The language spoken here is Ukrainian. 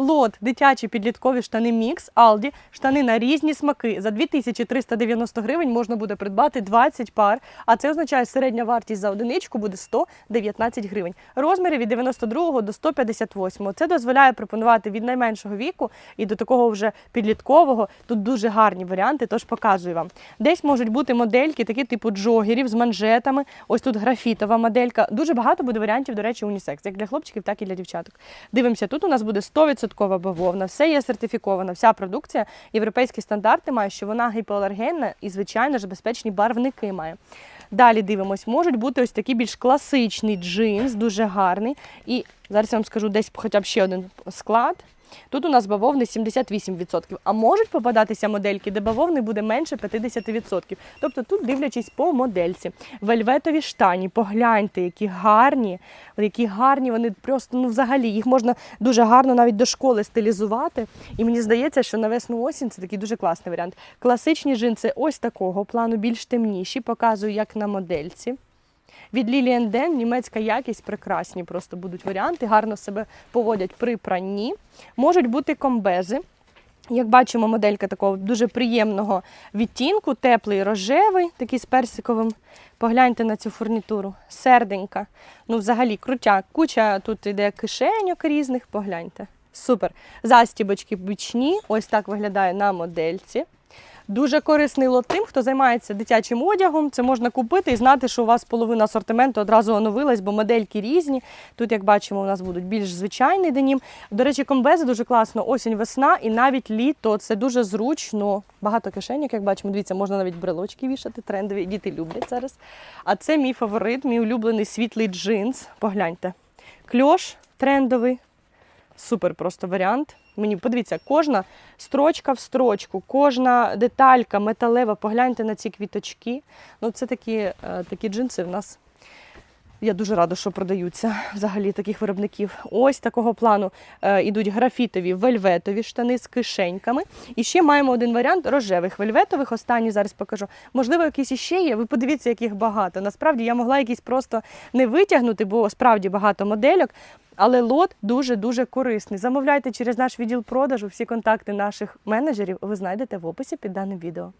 Лот, дитячі підліткові штани Мікс, Алді, штани на різні смаки. За 2390 гривень можна буде придбати 20 пар, а це означає, що середня вартість за одиничку буде 119 гривень. Розміри від 92 до 158. Це дозволяє пропонувати від найменшого віку і до такого вже підліткового. Тут дуже гарні варіанти, тож показую вам. Десь можуть бути модельки, такі типу джогерів з манжетами. Ось тут графітова моделька. Дуже багато буде варіантів, до речі, унісекс, як для хлопчиків, так і для дівчаток. Дивимося, тут у нас буде 100% бавовна, все є сертифіковано, вся продукція. Європейські стандарти мають, що вона гіпоалергенна і, звичайно ж, безпечні барвники має. Далі дивимось, можуть бути ось такий більш класичний джинс, дуже гарний. І зараз я вам скажу десь хоча б ще один склад. Тут у нас бавовни 78%, а можуть попадатися модельки, де бавовни буде менше 50%. Тобто тут дивлячись по модельці. Вельветові штані, погляньте, які гарні, які гарні, вони просто ну взагалі їх можна дуже гарно навіть до школи стилізувати. І мені здається, що на весну осінь це такий дуже класний варіант. Класичні джинси ось такого плану, більш темніші, показую як на модельці. Від Lilian Den німецька якість прекрасні просто будуть варіанти, гарно себе поводять при пранні. Можуть бути комбези. Як бачимо, моделька такого дуже приємного відтінку, теплий рожевий, такий з персиковим. Погляньте на цю фурнітуру. Серденька. Ну, взагалі, крутяк. Куча тут іде кишеньок різних. Погляньте. Супер. Застібочки бічні. Ось так виглядає на модельці. Дуже корисний тим, хто займається дитячим одягом. Це можна купити і знати, що у вас половина асортименту одразу оновилась, бо модельки різні. Тут, як бачимо, у нас будуть більш звичайний денім. До речі, комбези дуже класно. Осінь, весна і навіть літо. Це дуже зручно. Багато кишеньок, як бачимо, дивіться, можна навіть брелочки вішати. Трендові діти люблять зараз. А це мій фаворит, мій улюблений світлий джинс. Погляньте. Кльош трендовий. Супер просто варіант. Мені подивіться, кожна строчка в строчку, кожна деталька металева. Погляньте на ці квіточки. Ну, це такі, е, такі джинси в нас. Я дуже рада, що продаються взагалі таких виробників. Ось такого плану е, ідуть графітові вельветові штани з кишеньками. І ще маємо один варіант рожевих вельветових. Останній зараз покажу. Можливо, якісь іще є. Ви подивіться, яких багато. Насправді я могла якісь просто не витягнути, бо справді багато модельок. Але лот дуже-дуже корисний. Замовляйте через наш відділ продажу. Всі контакти наших менеджерів ви знайдете в описі під даним відео.